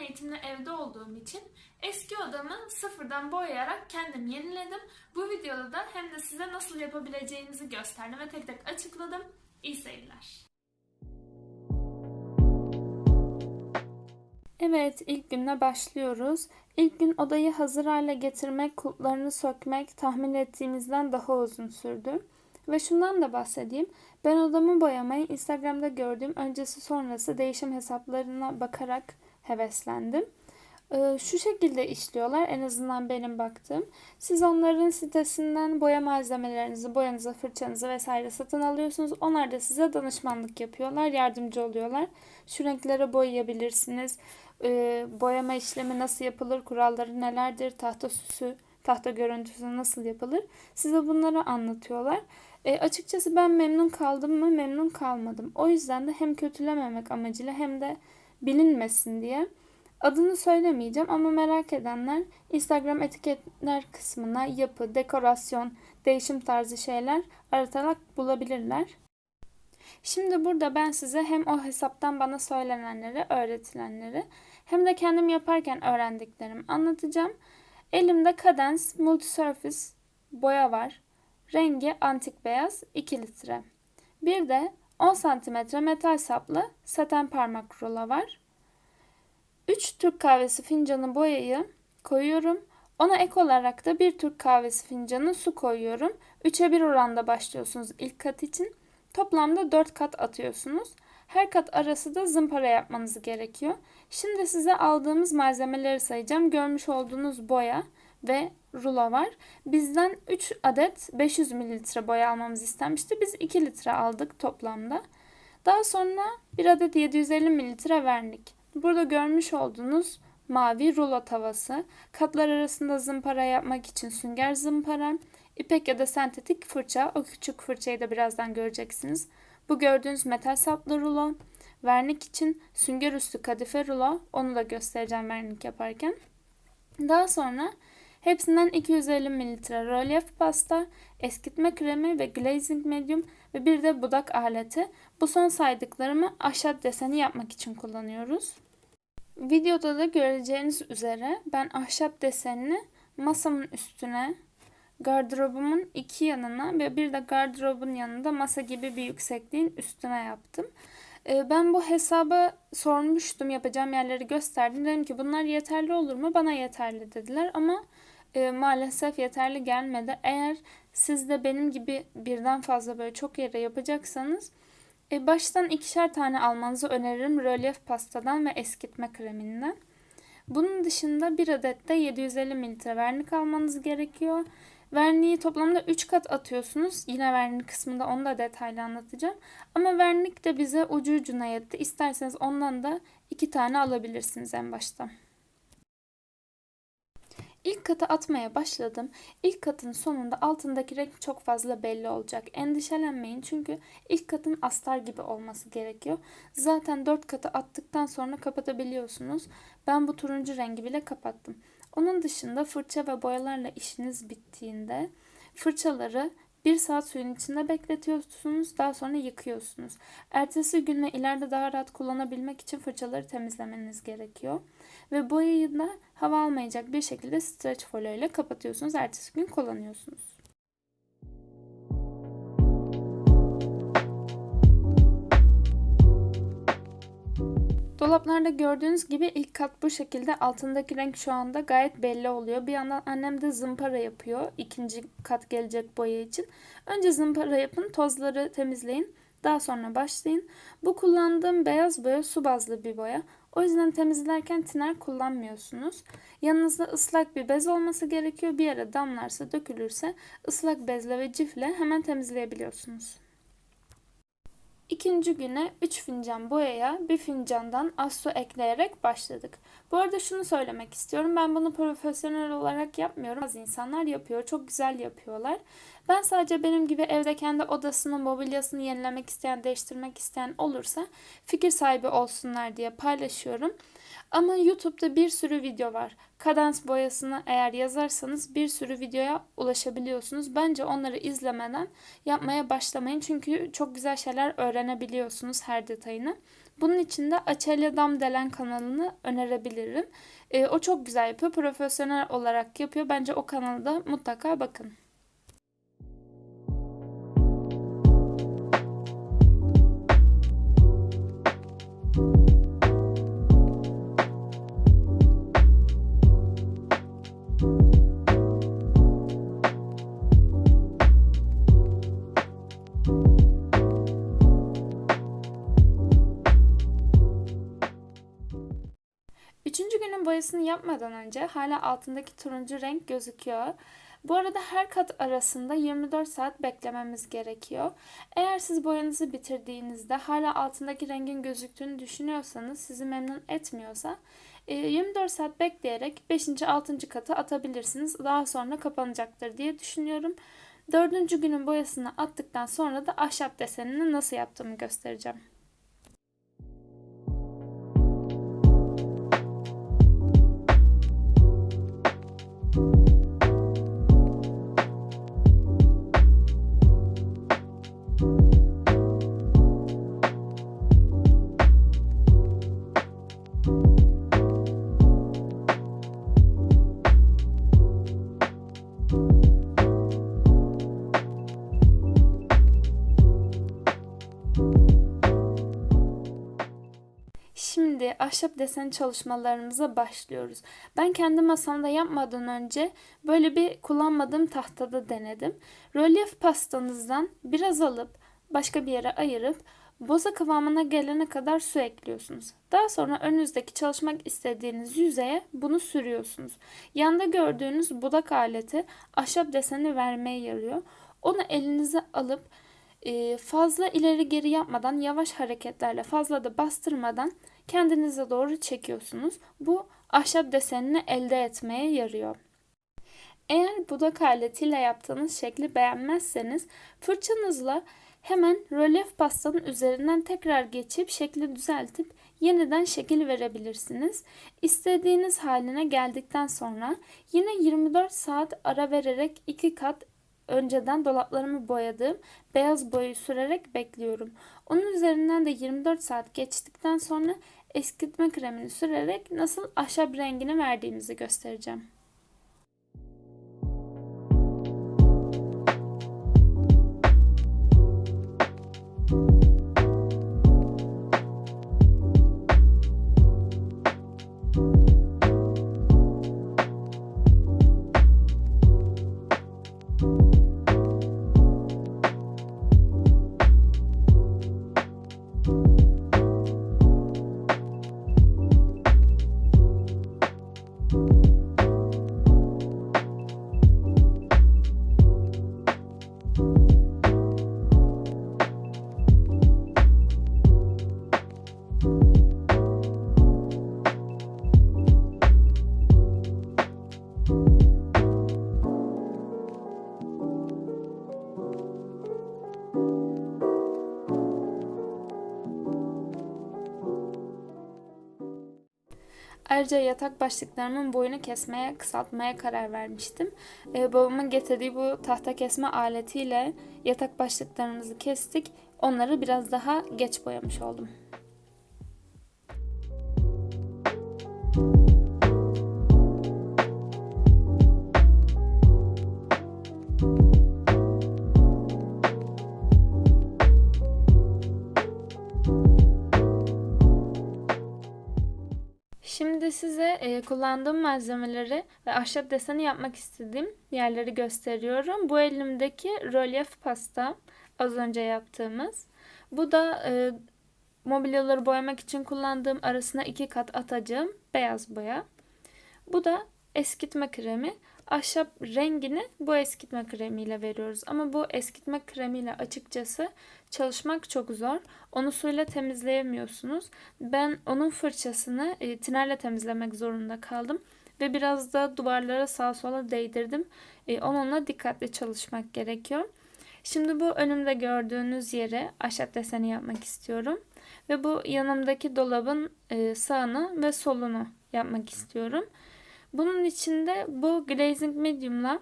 eğitimle evde olduğum için eski odamı sıfırdan boyayarak kendim yeniledim. Bu videoda da hem de size nasıl yapabileceğinizi gösterdim ve tek tek açıkladım. İyi seyirler. Evet, ilk günle başlıyoruz. İlk gün odayı hazır hale getirmek, kulplarını sökmek tahmin ettiğimizden daha uzun sürdü. Ve şundan da bahsedeyim. Ben odamı boyamayı Instagram'da gördüğüm öncesi sonrası değişim hesaplarına bakarak heveslendim. Ee, şu şekilde işliyorlar en azından benim baktığım. Siz onların sitesinden boya malzemelerinizi, boyanızı, fırçanızı vesaire satın alıyorsunuz. Onlar da size danışmanlık yapıyorlar, yardımcı oluyorlar. Şu renklere boyayabilirsiniz. Ee, boyama işlemi nasıl yapılır, kuralları nelerdir, tahta süsü, tahta görüntüsü nasıl yapılır. Size bunları anlatıyorlar. E, açıkçası ben memnun kaldım mı memnun kalmadım. O yüzden de hem kötülememek amacıyla hem de bilinmesin diye adını söylemeyeceğim ama merak edenler Instagram etiketler kısmına yapı, dekorasyon, değişim tarzı şeyler aratarak bulabilirler. Şimdi burada ben size hem o hesaptan bana söylenenleri, öğretilenleri hem de kendim yaparken öğrendiklerimi anlatacağım. Elimde Cadence Multisurface boya var. Rengi antik beyaz 2 litre. Bir de 10 cm metal saplı saten parmak rulo var. 3 Türk kahvesi fincanı boyayı koyuyorum. Ona ek olarak da 1 Türk kahvesi fincanı su koyuyorum. 3'e 1 oranda başlıyorsunuz ilk kat için. Toplamda 4 kat atıyorsunuz. Her kat arası da zımpara yapmanız gerekiyor. Şimdi size aldığımız malzemeleri sayacağım. Görmüş olduğunuz boya ve rulo var. Bizden 3 adet 500 mililitre boya almamız istenmişti. Biz 2 litre aldık toplamda. Daha sonra 1 adet 750 mililitre vernik. Burada görmüş olduğunuz mavi rulo tavası, katlar arasında zımpara yapmak için sünger zımpara, ipek ya da sentetik fırça, o küçük fırçayı da birazdan göreceksiniz. Bu gördüğünüz metal saplı rulo, vernik için sünger üstü kadife rulo, onu da göstereceğim vernik yaparken. Daha sonra hepsinden 250 mililitre rölyef pasta, eskitme kremi ve glazing medium ve bir de budak aleti. Bu son saydıklarımı ahşap deseni yapmak için kullanıyoruz. Videoda da göreceğiniz üzere ben ahşap desenini masamın üstüne, gardırobumun iki yanına ve bir de gardırobun yanında masa gibi bir yüksekliğin üstüne yaptım. Ben bu hesaba sormuştum yapacağım yerleri gösterdim. Dedim ki bunlar yeterli olur mu? Bana yeterli dediler ama e, maalesef yeterli gelmedi. Eğer siz de benim gibi birden fazla böyle çok yere yapacaksanız e, baştan ikişer tane almanızı öneririm rölyef pastadan ve eskitme kreminden. Bunun dışında bir adet de 750 mililitre vernik almanız gerekiyor. Verniği toplamda 3 kat atıyorsunuz. Yine vernik kısmında onu da detaylı anlatacağım. Ama vernik de bize ucu ucuna yetti. İsterseniz ondan da 2 tane alabilirsiniz en başta. İlk katı atmaya başladım. İlk katın sonunda altındaki renk çok fazla belli olacak. Endişelenmeyin çünkü ilk katın astar gibi olması gerekiyor. Zaten 4 katı attıktan sonra kapatabiliyorsunuz. Ben bu turuncu rengi bile kapattım. Onun dışında fırça ve boyalarla işiniz bittiğinde fırçaları bir saat suyun içinde bekletiyorsunuz. Daha sonra yıkıyorsunuz. Ertesi gün ve ileride daha rahat kullanabilmek için fırçaları temizlemeniz gerekiyor. Ve boyayı da hava almayacak bir şekilde streç folyo ile kapatıyorsunuz. Ertesi gün kullanıyorsunuz. Dolaplarda gördüğünüz gibi ilk kat bu şekilde altındaki renk şu anda gayet belli oluyor. Bir yandan annem de zımpara yapıyor ikinci kat gelecek boya için. Önce zımpara yapın tozları temizleyin daha sonra başlayın. Bu kullandığım beyaz boya su bazlı bir boya. O yüzden temizlerken tiner kullanmıyorsunuz. Yanınızda ıslak bir bez olması gerekiyor. Bir yere damlarsa dökülürse ıslak bezle ve cifle hemen temizleyebiliyorsunuz. İkinci güne 3 fincan boyaya bir fincandan az su ekleyerek başladık. Bu arada şunu söylemek istiyorum. Ben bunu profesyonel olarak yapmıyorum. Bazı insanlar yapıyor. Çok güzel yapıyorlar. Ben sadece benim gibi evde kendi odasını, mobilyasını yenilemek isteyen, değiştirmek isteyen olursa fikir sahibi olsunlar diye paylaşıyorum. Ama YouTube'da bir sürü video var. Kadans boyasını eğer yazarsanız bir sürü videoya ulaşabiliyorsunuz. Bence onları izlemeden yapmaya başlamayın. Çünkü çok güzel şeyler öğrenebiliyorsunuz her detayını. Bunun için de Açelya Damdelen kanalını önerebilirim. E, o çok güzel yapıyor. Profesyonel olarak yapıyor. Bence o kanala da mutlaka bakın. Boyasını yapmadan önce hala altındaki turuncu renk gözüküyor. Bu arada her kat arasında 24 saat beklememiz gerekiyor. Eğer siz boyanızı bitirdiğinizde hala altındaki rengin gözüktüğünü düşünüyorsanız, sizi memnun etmiyorsa 24 e, saat bekleyerek 5. 6. katı atabilirsiniz. Daha sonra kapanacaktır diye düşünüyorum. Dördüncü günün boyasını attıktan sonra da ahşap desenini nasıl yaptığımı göstereceğim. Ahşap desen çalışmalarımıza başlıyoruz. Ben kendi masamda yapmadan önce böyle bir kullanmadığım tahtada denedim. Rölyef pastanızdan biraz alıp başka bir yere ayırıp boza kıvamına gelene kadar su ekliyorsunuz. Daha sonra önünüzdeki çalışmak istediğiniz yüzeye bunu sürüyorsunuz. Yanda gördüğünüz budak aleti ahşap deseni vermeye yarıyor. Onu elinize alıp e, fazla ileri geri yapmadan yavaş hareketlerle fazla da bastırmadan kendinize doğru çekiyorsunuz. Bu ahşap desenini elde etmeye yarıyor. Eğer budak aletiyle yaptığınız şekli beğenmezseniz fırçanızla hemen rölyef pastanın üzerinden tekrar geçip şekli düzeltip yeniden şekil verebilirsiniz. İstediğiniz haline geldikten sonra yine 24 saat ara vererek iki kat önceden dolaplarımı boyadığım beyaz boyayı sürerek bekliyorum. Onun üzerinden de 24 saat geçtikten sonra eskitme kremini sürerek nasıl ahşap rengini verdiğimizi göstereceğim. Ayrıca yatak başlıklarımın boyunu kesmeye, kısaltmaya karar vermiştim. Ee, babamın getirdiği bu tahta kesme aletiyle yatak başlıklarımızı kestik. Onları biraz daha geç boyamış oldum. E, kullandığım malzemeleri ve ahşap deseni yapmak istediğim yerleri gösteriyorum. Bu elimdeki rölyef pasta az önce yaptığımız. Bu da e, mobilyaları boyamak için kullandığım arasına iki kat atacağım beyaz boya. Bu da eskitme kremi. Ahşap rengini bu eskitme kremiyle veriyoruz. Ama bu eskitme kremiyle açıkçası çalışmak çok zor. Onu suyla temizleyemiyorsunuz. Ben onun fırçasını e, tinerle temizlemek zorunda kaldım. Ve biraz da duvarlara sağa sola değdirdim. E, onunla dikkatli çalışmak gerekiyor. Şimdi bu önümde gördüğünüz yere ahşap deseni yapmak istiyorum. Ve bu yanımdaki dolabın e, sağını ve solunu yapmak istiyorum. Bunun için de bu glazing medium'la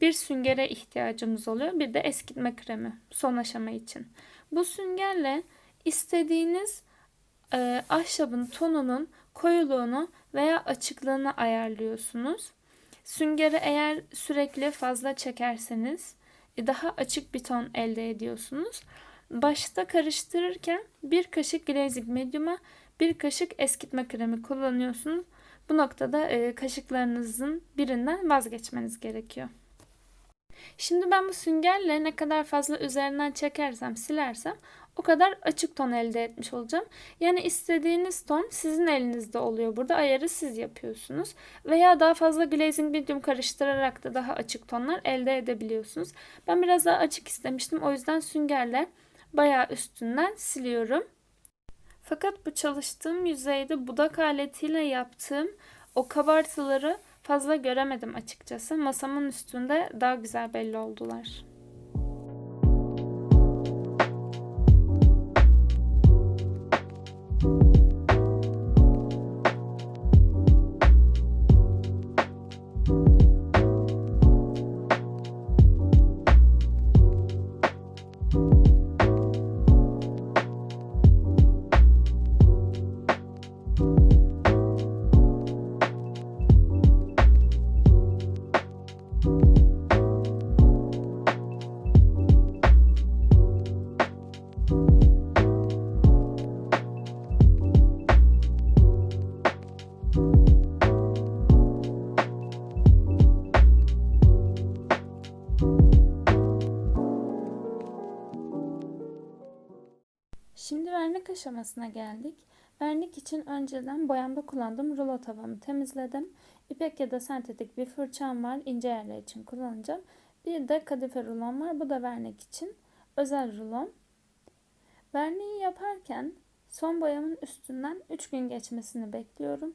bir süngere ihtiyacımız oluyor. Bir de eskitme kremi son aşama için. Bu süngerle istediğiniz e, ahşabın tonunun koyuluğunu veya açıklığını ayarlıyorsunuz. Süngeri eğer sürekli fazla çekerseniz e, daha açık bir ton elde ediyorsunuz. Başta karıştırırken bir kaşık glazing medium'a bir kaşık eskitme kremi kullanıyorsunuz. Bu noktada e, kaşıklarınızın birinden vazgeçmeniz gerekiyor. Şimdi ben bu süngerle ne kadar fazla üzerinden çekersem silersem o kadar açık ton elde etmiş olacağım. Yani istediğiniz ton sizin elinizde oluyor burada. Ayarı siz yapıyorsunuz. Veya daha fazla glazing medium karıştırarak da daha açık tonlar elde edebiliyorsunuz. Ben biraz daha açık istemiştim. O yüzden süngerle bayağı üstünden siliyorum. Fakat bu çalıştığım yüzeyde budak aletiyle yaptığım o kabartıları fazla göremedim açıkçası. Masamın üstünde daha güzel belli oldular. Aşamasına geldik. Vernik için önceden boyamda kullandığım rulo tavamı temizledim. İpek ya da sentetik bir fırçam var. ince yerler için kullanacağım. Bir de kadife rulon var. Bu da vernik için özel rulon. Verniği yaparken son boyamın üstünden 3 gün geçmesini bekliyorum.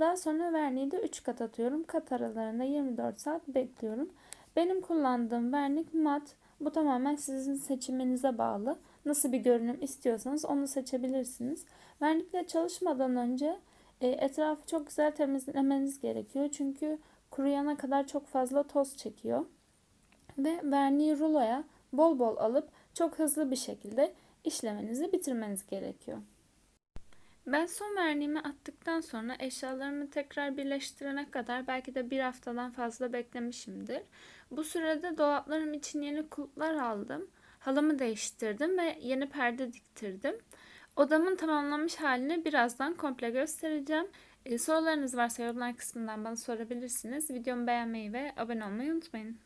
Daha sonra verniği de 3 kat atıyorum. Kat aralarında 24 saat bekliyorum. Benim kullandığım vernik mat. Bu tamamen sizin seçiminize bağlı. Nasıl bir görünüm istiyorsanız onu seçebilirsiniz. Vernikle çalışmadan önce e, etrafı çok güzel temizlemeniz gerekiyor. Çünkü kuruyana kadar çok fazla toz çekiyor. Ve verniği ruloya bol bol alıp çok hızlı bir şekilde işlemenizi bitirmeniz gerekiyor. Ben son verniğimi attıktan sonra eşyalarımı tekrar birleştirene kadar belki de bir haftadan fazla beklemişimdir. Bu sürede dolaplarım için yeni kulplar aldım. Halımı değiştirdim ve yeni perde diktirdim. Odamın tamamlanmış halini birazdan komple göstereceğim. Ee, sorularınız varsa yorumlar kısmından bana sorabilirsiniz. Videomu beğenmeyi ve abone olmayı unutmayın.